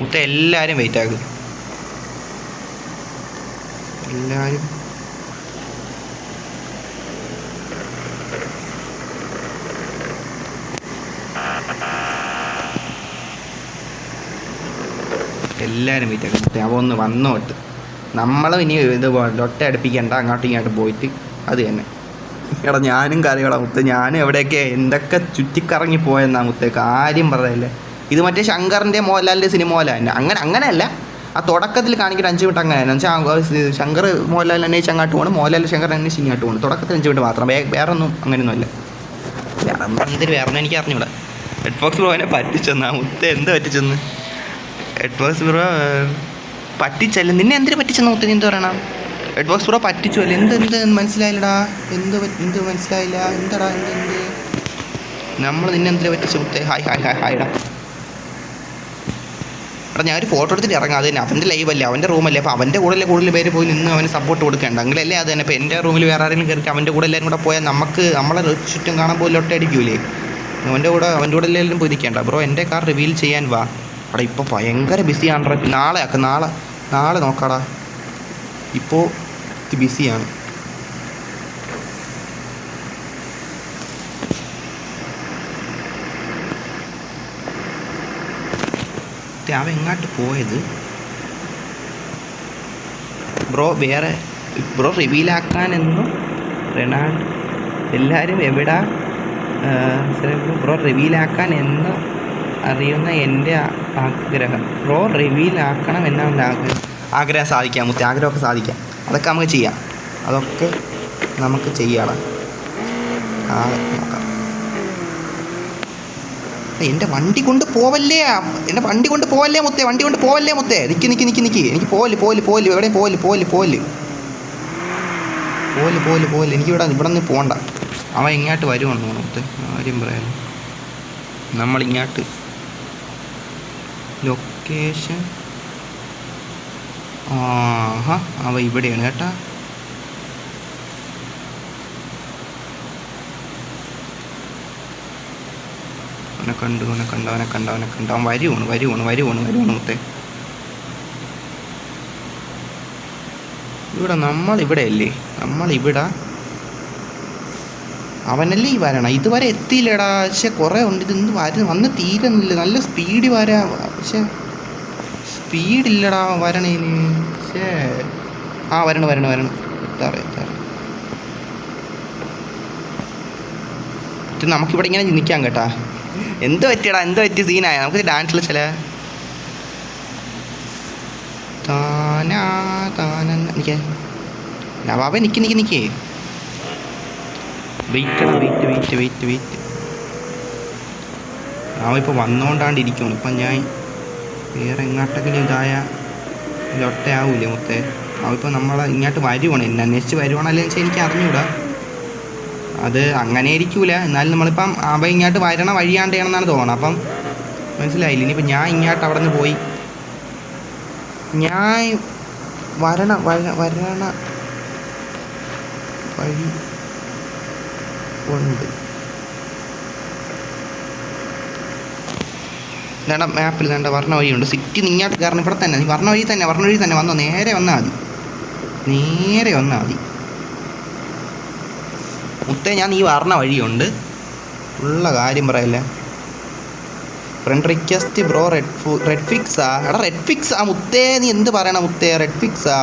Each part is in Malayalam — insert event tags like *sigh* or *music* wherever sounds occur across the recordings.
മുത്ത എല്ലാവരും വെയിറ്റ് ആക്കും. എല്ലാവരും എല്ലാവരും വെയിറ്റ് ആക്കും. മുത്ത അവ ഒന്ന് വന്നോട്ട് നമ്മളും ഇനി ഇത് ലൊട്ട അടുപ്പിക്കണ്ട അങ്ങോട്ടും ഇങ്ങോട്ട് പോയിട്ട് അത് തന്നെ. എടാ ഞാനും കാര്യങ്ങളാ മുത്ത. ഞാനും എവിടെയൊക്കെ എന്തൊക്കെ ചുറ്റിക്കറങ്ങി പോയെന്നാ മുത്തേ കാര്യം പറയല്ലേ ഇത് മറ്റേ ശങ്കറിന്റെ മോഹൻലാലിന്റെ സിനിമ പോലെ തന്നെ. അങ്ങനെ അങ്ങനെയല്ല. ആ തുടക്കത്തിൽ കാണിക്കുന്ന അഞ്ച് മിനിറ്റ് അങ്ങനെ വെച്ചാൽ ശങ്കർ മോഹൻലാൽ അന്വേഷിച്ച് അങ്ങോട്ട് പോകണം മോഹൻലാൽ ശങ്കർ അന്വേഷിച്ച് ഇങ്ങോട്ട് പോകണം തുടക്കത്തിൽ അഞ്ച് മിനിറ്റ് മാത്രം. വേറെ ഒന്നും അങ്ങനെയൊന്നുമല്ല. വേറെ എന്തൊരു വേറെ ഒന്നും എനിക്ക് അറിഞ്ഞൂടാ ഹെഡ് ബോക്സ് പോകാനെ പറ്റിച്ചെന്ന്. ആ മുത്ത എന്ത് പറ്റിച്ചെന്ന്? ഹെഡ് ബോക്സ് ബ്രോ പറ്റിച്ചല്ല? നിന്നെ എന്തിനു പറ്റിച്ചെന്ന് മുത്ത എന്ത് പറയണം? ഹെഡ് ബോക്സ് ബ്രോ പറ്റിച്ചു അല്ലേ? എന്ത് എന്ത് മനസ്സിലായില്ലടാ. എന്ത് എന്ത് മനസ്സിലായില്ല? എന്തടാ എന്ത് എന്ത്? നമ്മൾ നിന്നെ എന്തിനു പറ്റിച്ചു മുത്തേ? ഹായ് ഹായ് ഹായ് ഹായ്ടാ എടാ ഞാൻ ഒരു ഫോട്ടോ എടുത്തിട്ട് ഇറങ്ങാം. അത് തന്നെ. അവന്റെ ലൈവല്ലേ അവന്റെ റൂമല്ലേ അപ്പോൾ അവന്റെ കൂടെ കൂടുതൽ പേര് പോയി നിന്ന് അവന് സപ്പോർട്ട് കൊടുക്കേണ്ട എങ്കിലല്ലേ അത് തന്നെ. ഇപ്പോൾ എന്റെ റൂമിൽ വേറെ ആരെങ്കിലും കയറിയിട്ട് അവന്റെ കൂടെ എല്ലാവരും കൂടെ പോയാൽ നമുക്ക് നമ്മളെ ചുറ്റും കാണാൻ പോലും ഒട്ടടിക്കൂലേ അവന്റെ കൂടെ അവന്റെ കൂടെ എല്ലാവരും പോയിരിക്കേണ്ട ബ്രോ എന്റെ കാർ റിവീൽ ചെയ്യാൻ വാ. അവിടെ ഇപ്പോൾ ഭയങ്കര ബിസിയാണ് നാളെ ആക്കാം നാളെ നാളെ നോക്കാടാ. ഇപ്പോൾ ബിസിയാണ് ഇത് അവൻ എങ്ങോട്ട് പോയത്? ബ്രോ വേറെ ബ്രോ റിവീലാക്കാനെന്നും റെണാൾഡ് എല്ലാവരും എവിടാ? ബ്രോ റിവീലാക്കാൻ എന്ന് അറിയുന്ന എന്റെ ആഗ്രഹം. ബ്രോ റിവീലാക്കണം എന്നാണ് എന്റെ ആഗ്രഹം. ആഗ്രഹം സാധിക്കാം മുത്തി. ആഗ്രഹമൊക്കെ സാധിക്കാം. അതൊക്കെ നമുക്ക് ചെയ്യാം. അതൊക്കെ നമുക്ക് ചെയ്യണം ആ എന്റെ വണ്ടി കൊണ്ട് പോവല്ലേ? എന്റെ വണ്ടി കൊണ്ട് പോവല്ലേ മുത്തേ? വണ്ടി കൊണ്ട് പോവല്ലേ മുത്തേ? നിക്ക് നിക്ക് നിക്ക് നിക്ക്. എനിക്ക് പോൽ പോൽ പോൽ എവിടെയും പോൽ പോൽ പോൽ പോൽ പോൽ പോൽ എനിക്ക് ഇവിടെ ഇവിടെ നിന്ന് പോകണ്ട അവൻ ഇങ്ങോട്ട് വരുമെന്ന് തോന്നുന്നു മുത്തേ. ആരും പറയാലോ നമ്മളിങ്ങോട്ട് ലൊക്കേഷൻ ആഹാ അവ ഇവിടെയാണ് കേട്ടാ. അവനെ കണ്ടു അവനെ കണ്ടു അവനെ കണ്ടു അവനെ കണ്ടു. അവൻ വരുവാണ് വരുവാണ് വരുവാണ് വരുവാണ് മുത്തേ. ഇവിടെ നമ്മളിവിടെ അല്ലേ നമ്മളിവിടെ അവനല്ലേ ഈ വരണം? ഇതുവരെ എത്തിയില്ലടാ. പക്ഷെ കുറേ ഉണ്ട്. ഇത് എന്ത് വര വന്ന് തീരുന്നില്ല നല്ല സ്പീഡ് വരാ. പക്ഷെ സ്പീഡില്ലടാ വരണേന്. പക്ഷേ ആ വരണം വരണം വരണം. എത്താറ് എത്താറ് നമുക്കിവിടെ ഇങ്ങനെ നിൽക്കാം കേട്ടാ. എന്ത് പറ്റിയടാ? എന്ത് പറ്റി സീനായ? നമുക്ക് ഡാൻസ് ചില താനാ താന നിൽക്കേ നവാബ നിക്ക് നിക്ക് നിക്ക്. Wait wait wait wait wait അവൻ ഇപ്പോൾ വന്നുകൊണ്ടാണ്ട് ഇരിക്കണം ഇപ്പം ഞാൻ വേറെ എങ്ങോട്ടെങ്കിലും ഇതായ ലൊട്ടയാവൂലേ അവ ഇപ്പൊ നമ്മളെ ഇങ്ങോട്ട് വരുവാണ്. എന്നെ അന്വേഷിച്ച് വരുവാണല്ലോ വെച്ചാൽ എനിക്ക് അറിഞ്ഞൂടാ. അത് അങ്ങനെ ഇരിക്കൂല. എന്നാലും നമ്മളിപ്പം അവ ഇങ്ങോട്ട് വരണ വഴിയാണ്ടാണെന്നാണ് തോന്നുന്നത് അപ്പം മനസ്സിലായില്ല? ഇനിയിപ്പോൾ ഞാൻ ഇങ്ങോട്ട് അവിടെ നിന്ന് പോയി. ഞാൻ വരണ വര വരണ വഴി ഉണ്ട്. വേണ്ട മാപ്പിൽ വേണ്ട വർണ വഴിയുണ്ട്. സിറ്റി നീങ്ങാട്ട് കയറണം. ഇവിടെ തന്നെ. നീ വർണ വഴി തന്നെ വർണ വഴി തന്നെ. വന്നോ. നേരെ വന്നാൽ മതി. നേരെ വന്നാൽ മതി. മുത്തേ ഞാൻ ഈ പറഞ്ഞ വഴിയുണ്ട്. ഉള്ള കാര്യം പറയല്ലേ. ഫ്രണ്ട് റിക്വസ്റ്റ് ബ്രോ റെഡ് ഫു റെഡ് ഫിക്സാ എടാ റെഡ് ഫിക്സാ മുത്തേ നീ എന്ത് പറയണം മുത്തേ? റെഡ് ഫിക്സാ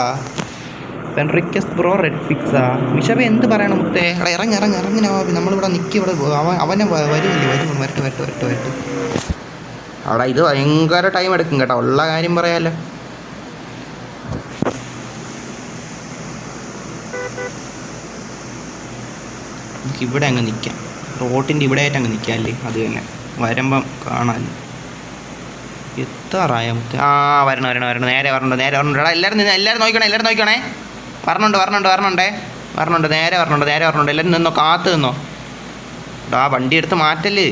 ഫ്രണ്ട് റിക്വസ്റ്റ് ബ്രോ റെഡ് ഫിക്സാ മിഷബ എന്ത് പറയണം മുത്തേ? എടാ ഇറങ്ങി ഇറങ്ങി ഇറങ്ങി നവാബി. നമ്മളിവിടെ നിൽക്കി ഇവിടെ അവൻ അവനെ വരുമല്ലേ വരും വരട്ടെ വരട്ടെ വരട്ടെ വരട്ടെ. അവിടെ ഇത് ഭയങ്കര ടൈം എടുക്കും കേട്ടോ. ഉള്ള കാര്യം പറയാമല്ലോ നമുക്ക് ഇവിടെ അങ്ങ് നിൽക്കാം റോട്ടിന്റെ ഇവിടെ ആയിട്ട് അങ്ങ് നിൽക്കാം അല്ലേ? അത് തന്നെ. വരുമ്പം കാണാമല്ലോ എത്താറായ മുത്ത്. ആ വരണം വരണം വരണം. നേരെ വരണുണ്ട് നേരെ വരണുണ്ട് എടാ എല്ലാവരും നിന്ന് എല്ലാവരും നോക്കണേ എല്ലാവരും നോക്കണേ വരണുണ്ട് വരണുണ്ട് വരണുണ്ടേ. വരണുണ്ട് നേരെ വരണുണ്ട് നേരെ വരണുണ്ട്. എല്ലാവരും നിന്നോ കാത്ത് നിന്നോ. എടാ വണ്ടി എടുത്ത് മാറ്റല്ലേ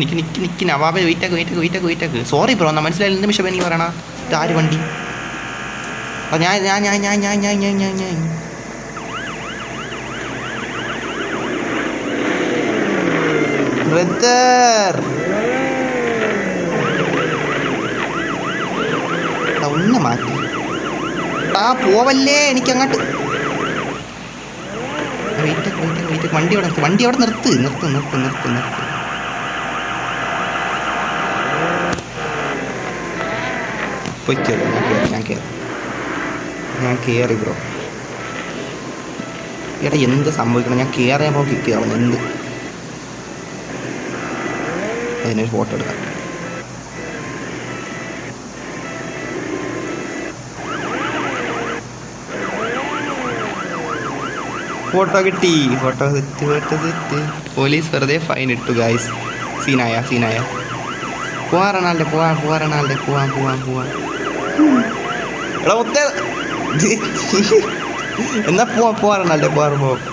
നിക്ക് നിക്ക് നിക്ക് നവാബ് വെയിറ്റാക്ക് വെയിറ്റാക്ക് വെയിറ്റാക്ക് വെയിറ്റാക്ക്. സോറി ബ്രോ എന്നാ മനസ്സിലായില്ല. എന്ത് നിമിഷം എനിക്ക് പറയണ? ഇത് ആര് വണ്ടി ഞാൻ ഞാൻ ഞാൻ ഞാൻ ഞാൻ ഞാൻ ഞാൻ ഞാൻ. ബ്രദർ ഒന്ന് മാറ്റി. ആ പോവല്ലേ എനിക്കങ്ങോട്ട്. വെയിറ്റ് വെയിറ്റ് വെയിറ്റ് വണ്ടി അവിടെ വണ്ടി അവിടെ നിർത്ത്. നിർത്ത് നിർത്ത് നിർത്ത് നിർത്ത്. പൊയ്ക്കോളൂ ഞാൻ കേറി ബ്രോ എടാ എന്ത് സംഭവിക്കണം? ഞാൻ കയറിയാൽ പോയി കിക്കുക എന്ത്? അതിനൊരു ഫോട്ടോ എടുക്കാം. ഫോട്ടോ കിട്ടി. ഫോട്ടോ തെറ്റ് ഫോട്ടോ തെറ്റ്. പോലീസ് വെറുതെ ഫൈൻ ഇട്ടു ഗായ്സ് സീനായ സീനായ. പോവാ റൊണാൾഡെ പോവാ പോവാ റൊണാൾഡെ. പോവാൻ പോവാൻ പോവാൻ എടാ മുത്തേ. എന്നാ പോവാ പോവാ റൊണാൾഡെ പോവാ പോവാ.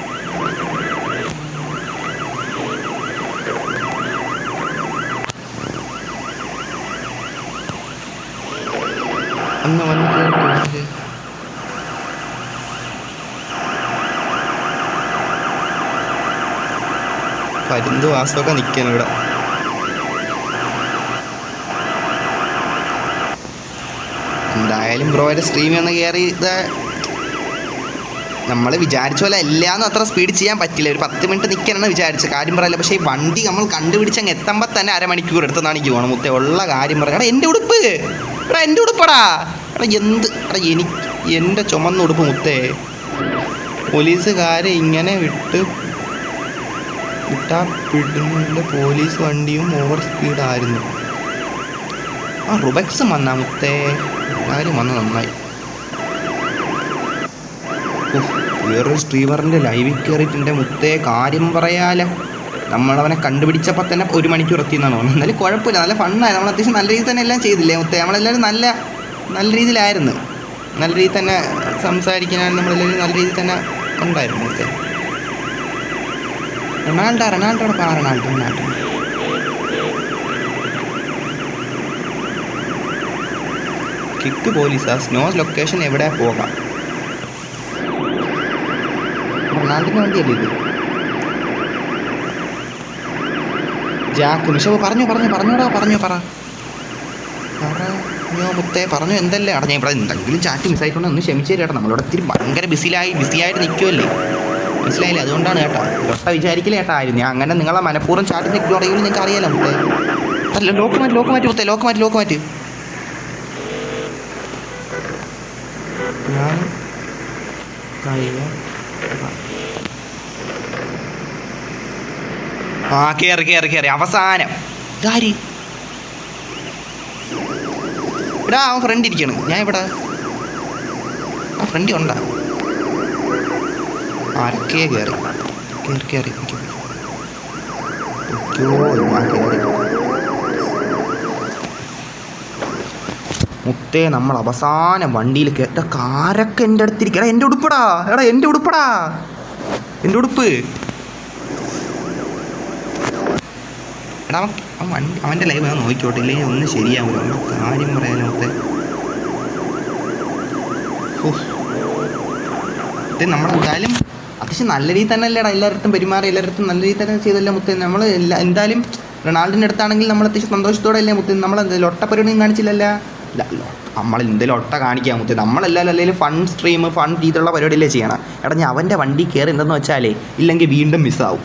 അന്ന് വന്ന് കേട്ടു പരുന്ത് വാസമൊക്കെ നിൽക്കണം ഇവിടെ. എന്തായാലും ബ്രോയുടെ സ്ട്രീം ഒന്ന് കയറി ഇത് നമ്മൾ വിചാരിച്ച പോലെ എല്ലാന്നും അത്ര സ്പീഡ് ചെയ്യാൻ പറ്റില്ല. ഒരു പത്ത് മിനിറ്റ് നിൽക്കാനാണ് വിചാരിച്ചത് കാര്യം പറയല്ല പക്ഷേ ഈ വണ്ടി നമ്മൾ കണ്ടുപിടിച്ച് അങ്ങ് എത്തുമ്പോൾ തന്നെ അരമണിക്കൂർ എടുത്തെന്നാണ് എനിക്ക് പോകണം മുത്തേ ഉള്ള കാര്യം പറയാം. എന്റെ ഉടുപ്പ്! എടാ എന്റെ ഉടുപ്പടാ എടാ എന്ത്? എടാ എനിക്ക് എന്റെ ചുമന്ന ഉടുപ്പ് മുത്തേ. പോലീസുകാരെ ഇങ്ങനെ വിട്ട് വിട്ടാ പിടുന്നതിന്റെ പോലീസ് വണ്ടിയും ഓവർ സ്പീഡായിരുന്നു ആ റുബക്സ് വന്ന മുത്തേ. കാര്യം വന്ന നന്നായി. വേറൊരു സ്ട്രീവറിന്റെ ലൈവിൽ കയറിയിട്ടുണ്ട് മുത്തേ. കാര്യം പറയാല. നമ്മളവനെ കണ്ടുപിടിച്ചപ്പോൾ തന്നെ ഒരു മണിക്കൂർ എത്തിയെന്നാണ് തോന്നുന്നത് എന്നാലും കുഴപ്പമില്ല. നല്ല ഫണ്ണായി നമ്മൾ അത്യാവശ്യം നല്ല രീതിയിൽ തന്നെ എല്ലാം ചെയ്തില്ലേ? മൊത്തം നമ്മളെല്ലാവരും നല്ല നല്ല രീതിയിലായിരുന്നു. നല്ല രീതിയിൽ തന്നെ സംസാരിക്കാനും നമ്മളെല്ലാവരും നല്ല രീതിയിൽ തന്നെ ഉണ്ടായിരുന്നു. മൊത്തം റൊണാൾഡോ റൊണാൾഡോടെ പാ റൊണാൾഡോ. റൊണാൾഡോ കിക്ക് പോലീസാ സ്നോ ലൊക്കേഷൻ എവിടെ പോകാം? റൊണാൾഡിന്റെ വണ്ടിയല്ലേ ഇത്? ജാക്ക് നിഷോ പറഞ്ഞു പറഞ്ഞു പറഞ്ഞോടാ പറഞ്ഞു പറ. പറഞ്ഞോ മുത്തേ പറഞ്ഞു എന്തല്ലേ? അടഞ്ഞ ഇവിടെ എന്തെങ്കിലും ചാറ്റ് മിസ്സായിട്ടുണ്ട് ഒന്ന് ക്ഷമിച്ചു ചേട്ടാ നമ്മളിവിടെ ഇത്തിരി ഭയങ്കര ബിസിലായി ബിസിയായിട്ട് നിൽക്കുമല്ലേ മനസ്സിലായില്ലേ അതുകൊണ്ടാണ് കേട്ടോ. ഒട്ട വിചാരിക്കില്ല ചേട്ടാ ആയിരുന്നു ഞാൻ അങ്ങനെ നിങ്ങളെ മനഃപൂർവം ചാറ്റ് നിൽക്കും അറിയുമല്ലോ നിങ്ങൾക്ക് അറിയാലോ മുത്തേ. അല്ല ലോക്ക് മാറ്റി ലോക്ക് മാറ്റി മുത്തേ ലോക്ക് മാറ്റി ലോക്ക് മാറ്റി. ഞാൻ കഴിയ ആ കയറി കയറി കയറി അവസാനം. ഇതാരി? ഇടാ അവൻ ഫ്രണ്ട് ഇരിക്കണം. ഞാൻ ഇവിടെ ആ ഫ്രണ്ട് ഉണ്ടാ? ആരൊക്കെ കയറി കയറി കയറി മുത്തേ നമ്മൾ അവസാനം വണ്ടിയിൽ കേട്ട കാരൊക്കെ എന്റെ അടുത്തിരിക്കും എടാ എന്റെ ഉടുപ്പടാ. എടാ എന്റെ ഉടുപ്പടാ. എന്റെ ഉടുപ്പ്. എടാ അവൻ അവൻ അവന്റെ ലൈവ് ഞാൻ നോക്കിക്കോട്ടെ. ഇല്ലെങ്കിൽ ഒന്നും ശരിയാവില്ല അവന്റെ കാര്യം പറയാനോത്തെ. ഇത് നമ്മളെന്തായാലും അത്യാവശ്യം നല്ല രീതിയിൽ തന്നെ അല്ലേടാ എല്ലായിടത്തും പെരുമാറി എല്ലായിടത്തും നല്ല രീതിയിൽ തന്നെ ചെയ്തല്ലേ മുത്തേ. നമ്മൾ എന്തായാലും റൊണാൾഡിന്റെ അടുത്താണെങ്കിൽ നമ്മൾ അത്യാവശ്യം സന്തോഷത്തോടെ അല്ലേ മുത്തേ നമ്മൾ ലൊട്ട പരിപാടിയും കാണിച്ചില്ലല്ല? നമ്മൾ എന്തെങ്കിലും ഒട്ട കാണിക്കാൻ മുത്തേ. നമ്മളെല്ലാവരും അല്ലെങ്കിൽ ഫൺ സ്ട്രീം ഫൺ രീതിയിലുള്ള പരിപാടിയല്ലേ ചെയ്യണം. എടാ ഞാൻ അവന്റെ വണ്ടി കയറി എന്തെന്ന് വെച്ചാലേ ഇല്ലെങ്കിൽ വീണ്ടും മിസ്സാവും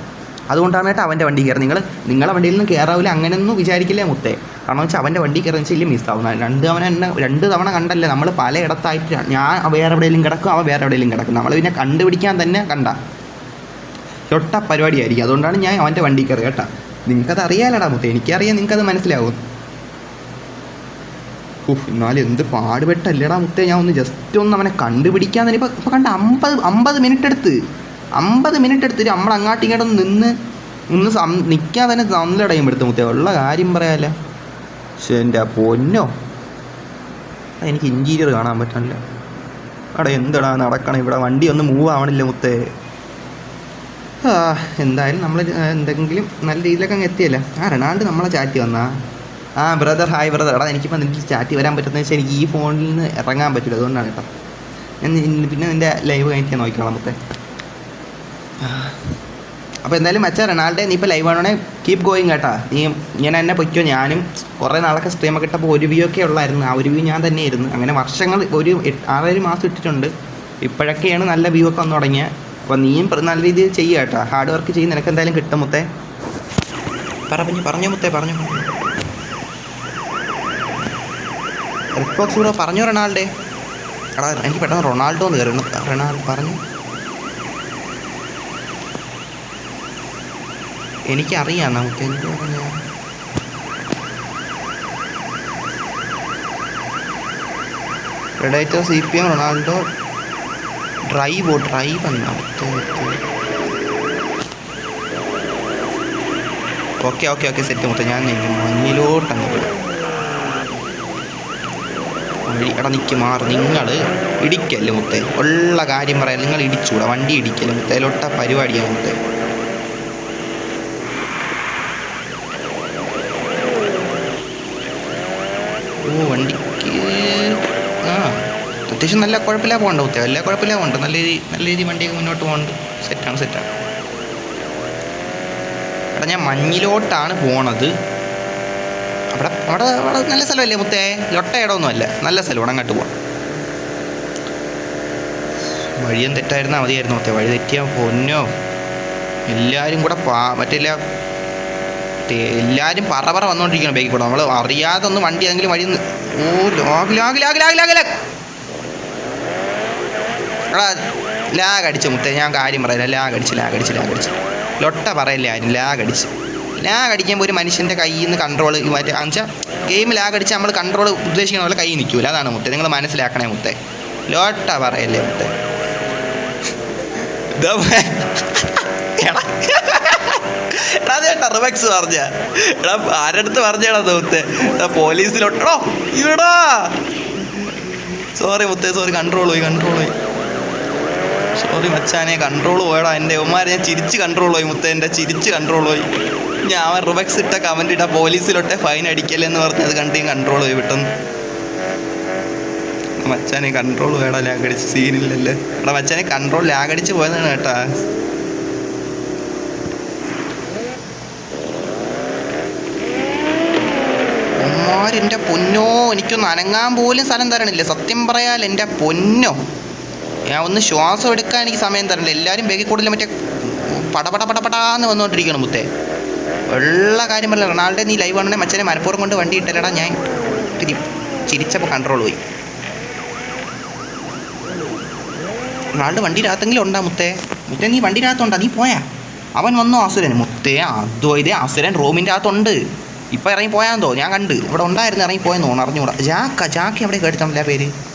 അതുകൊണ്ടാണ് കേട്ടോ അവന്റെ വണ്ടി കയറി നിങ്ങൾ നിങ്ങളെ വണ്ടിയിൽ നിന്ന് കയറാവില്ല അങ്ങനെയൊന്നും വിചാരിക്കില്ലേ മുത്തേ? കാരണം വെച്ചാൽ അവന്റെ വണ്ടി കയറി വെച്ചാൽ ഇല്ല മിസ്സാവും രണ്ട് അവൻ എന്നെ രണ്ട് തവണ കണ്ടല്ലേ നമ്മൾ പലയിടത്തായിട്ട് ഞാൻ വേറെ എവിടെയെങ്കിലും കിടക്കും അവൻ വേറെ എവിടെയെങ്കിലും കിടക്കും. നമ്മൾ പിന്നെ കണ്ടുപിടിക്കാൻ തന്നെ കണ്ട. ചൊട്ട പരിപാടിയായിരിക്കും. അതുകൊണ്ടാണ് ഞാൻ അവന്റെ വണ്ടി കയറി കേട്ടാ. നിങ്ങൾക്കത് അറിയാലടാ മുത്തേ. എനിക്കറിയാം നിങ്ങൾക്കത് മനസ്സിലാവും. ഉഫ് എന്നാലും എന്ത് പാടുപെട്ടല്ലേടാ മുത്തേ. ഞാൻ ഒന്ന് ജസ്റ്റ് ഒന്ന് അവനെ കണ്ടുപിടിക്കാൻ തന്നെ ഇപ്പം ഇപ്പം കണ്ട അമ്പത് അമ്പത് മിനിറ്റ് എടുത്ത്. അമ്പത് മിനിറ്റ് എടുത്തിട്ട് നമ്മൾ അങ്ങാട്ടും ഇങ്ങോട്ടും നിന്ന് ഒന്ന് സം നിൽക്കാൻ തന്നെ നല്ല ടൈം എടുത്ത് മുത്തേ. ഉള്ള കാര്യം പറയാല്ല. പക്ഷേ എന്റെ പൊന്നോ. എനിക്ക് ഇന്റീരിയർ കാണാൻ പറ്റണില്ല. അവിടെ എന്തടാ നടക്കണം? ഇവിടെ വണ്ടി ഒന്ന് മൂവ് ആവണില്ല മുത്തേ. ആ എന്തായാലും നമ്മൾ എന്തെങ്കിലും നല്ല രീതിയിലൊക്കെ അങ്ങ് എത്തിയല്ലേ? ആ റൊണാൾഡ് നമ്മളെ ചാറ്റി വന്നാ. ആ ബ്രദർ ഹായ് ബ്രദർ എടാ എനിക്കിപ്പോൾ നിന്റെ ചാറ്റി വരാൻ പറ്റുന്നത് വെച്ചാൽ എനിക്ക് ഈ ഫോണിൽ നിന്ന് ഇറങ്ങാൻ പറ്റില്ല. അതുകൊണ്ടാണ് കേട്ടോ. ഞാൻ പിന്നെ നിന്റെ ലൈവ് കഴിഞ്ഞിട്ട് നോക്കിക്കോളാം മുത്തേ. അപ്പോൾ എന്തായാലും മച്ചാ റൊണാൾഡേ നീ ഇപ്പോൾ ലൈവ് ആണോണേ കീപ് ഗോയിങ് കേട്ടാ. നീ ഇങ്ങനെ തന്നെ പൊയ്ക്കോ ഞാനും കുറേ നാളൊക്കെ സ്ട്രീമൊക്കെ ഇട്ടപ്പോൾ ഒരു വ്യൂ ഒക്കെ ഉള്ളായിരുന്നു. ആ ഒരു വ്യൂ ഞാൻ തന്നെയായിരുന്നു. അങ്ങനെ വർഷങ്ങൾ ഒരു ആറേഴ് മാസം ഇട്ടിട്ടുണ്ട്. ഇപ്പോഴൊക്കെയാണ് നല്ല വ്യൂ ഒക്കെ വന്നു തുടങ്ങിയത് അപ്പോൾ നീയും നല്ല രീതിയിൽ ചെയ്യുക കേട്ടോ. ഹാർഡ് വർക്ക് ചെയ്യും നിനക്ക് എന്തായാലും കിട്ടും മുത്തേ. പറഞ്ഞു പറഞ്ഞു മുത്തേ പറഞ്ഞു. റിപ്പോർട്ട് കൂടെ പറഞ്ഞു റൊണാൾഡേ. എടാ എനിക്ക് പെട്ടെന്ന് റൊണാൾഡോ എന്ന് കയറി റൊണാൾഡോ പറഞ്ഞു. എനിക്കറിയാം നമുക്ക് എന്തു പറഞ്ഞാൽ റെഡേറ്റർ സി പി എം റൊണാൾഡോ. ഡ്രൈവോ ഡ്രൈവ് എന്നാ ഓക്കെ ഓക്കെ ഓക്കെ സെറ്റ് മൊത്തം. ഞാൻ മഞ്ഞിലോട്ടങ്ങ് എടാ നിൽക്ക് മാറ്. നിങ്ങൾ ഇടിക്കല്ലേ മുത്തേ? ഉള്ള കാര്യം പറയാം. നിങ്ങൾ ഇടിച്ചൂടാ. വണ്ടി ഇടിക്കല്ലേ മുത്തേ? ലൊട്ട പരിപാടിയാണ് മുത്തേ. ഓ വണ്ടിക്ക് ആ അത്യാവശ്യം നല്ല കുഴപ്പമില്ല പോകണ്ട നല്ല കുഴപ്പമില്ല പോകണ്ട. നല്ല രീതി നല്ല രീതി വണ്ടിയൊക്കെ മുന്നോട്ട് പോകുന്നുണ്ട് സെറ്റാണ് സെറ്റാണ് എടാ ഞാൻ മഞ്ഞിലോട്ടാണ് പോണത്. അവിടെ അവിടെ അവിടെ നല്ല സ്ഥലമല്ലേ മുത്തേ? ലൊട്ട ഇടമൊന്നും അല്ല നല്ല സ്ഥലമാണ് അങ്ങോട്ട് പോകാം വഴിയും തെറ്റായിരുന്നാൽ മതിയായിരുന്നു മുത്തേ. വഴി തെറ്റിയാൽ പൊന്നോ? എല്ലാവരും കൂടെ പാ മറ്റില്ല എല്ലാവരും പറ പറ വന്നുകൊണ്ടിരിക്കണം ബൈക്കിൽ കൂടെ. നമ്മൾ അറിയാതെ ഒന്ന് വണ്ടി ഏതെങ്കിലും വഴി ഓ lag lag lag lag lag lag എടാ ലാഗ് അടിച്ചു മുത്തേ. ഞാൻ കാര്യം പറയില്ല ലാഗ് അടിച്ച് ലാഗ് അടിച്ച് ലാഗ് അടിച്ച്. ലൊട്ട പറയില്ല ആരും? ലാഗ് അടിച്ച്. ലാഗ് അടിക്കുമ്പോൾ ഒരു മനുഷ്യന്റെ കയ്യിൽ നിന്ന് കൺട്രോൾ മറ്റേ വെച്ചാൽ ഗെയിം ലാഗ് അടിച്ച് നമ്മൾ കൺട്രോൾ ഉദ്ദേശിക്കുന്ന പോലെ കൈ നിൽക്കൂല. അതാണ് മുത്തേ. നിങ്ങൾ മനസ്സിലാക്കണേ മുത്തേ. ലോട്ട പറയല്ലേ മുത്തേ. *laughs* ഇതാ എടാ കേട്ടോ റിവക്സ് പറഞ്ഞ. എടാ ആരടുത്ത് പറഞ്ഞാടാ എടാ പോലീസിലോട്ടോ ഇവിടാ. സോറി മുത്തേ സോറി കൺട്രോൾ പോയി കൺട്രോൾ പോയി. സോറി മച്ചാനെ കൺട്രോൾ പോയടാ. എന്റെ ഉമ്മാരെ ഞാൻ ചിരിച്ച് കൺട്രോൾ പോയി മുത്തേ എന്റെ ചിരിച്ച് കൺട്രോൾ പോയി. ഞാൻ അവൻ റിവക്സ് ഇട്ട കമന്റ് ഇട്ട പോലീസിലൊട്ടെ ഫൈൻ അടിക്കല്ലെന്ന് പറഞ്ഞ് അത് കണ്ട് ഞാൻ കൺട്രോൾ പോയി വിട്ടെന്ന് മച്ചാനെ കൺട്രോൾ പോയടാ ലാഗടിച്ച് സീനില്ലല്ലേ എടാ മച്ചാനെ കൺട്രോൾ ലാഗടിച്ച് പോയതാണ് കേട്ടാ. ഉമ്മാര് എന്റെ പൊന്നോ? എനിക്കൊന്ന് അനങ്ങാൻ പോലും സ്ഥലം തരണില്ല. സത്യം പറയാൽ എന്റെ പൊന്നോ? ഞാൻ ഒന്ന് ശ്വാസം എടുക്കാൻ എനിക്ക് സമയം തരണില്ല. എല്ലാവരും ബേഗി കൂടുതൽ മറ്റേ പടപട പടപടാന്ന് വന്നുകൊണ്ടിരിക്കണം മുത്തേ. ഉള്ള കാര്യം പറയില്ല റൊണാൾഡോ നീ ലൈവ് ആണെങ്കിൽ മച്ചനെ മലപ്പുറം കൊണ്ട് വണ്ടി ഇട്ടല്ലടാ ഞാൻ ഇത്തിരി ചിരിച്ചപ്പോൾ കൺട്രോൾ പോയി. റൊണാൾഡോ വണ്ടിയിനകത്തെങ്കിലും ഉണ്ടാ മുത്തേ? മുത്തേ നീ വണ്ടിയിനകത്തുണ്ടാ? നീ പോയാ. അവൻ വന്നു അസുരൻ മുത്തേ അദ്വൈതേ അസുരൻ റൂമിന്റെ അകത്തുണ്ട് ഇപ്പം ഇറങ്ങി തോന്നുന്നു. ഞാൻ കണ്ട്. ഇവിടെ ഉണ്ടായിരുന്നു ഇറങ്ങി പോയെന്ന് തോന്നുന്നു. അറിഞ്ഞുകൂടാ. ജാക്ക ജാക്ക എവിടെ കേട്ടിട്ടില്ല പേര്?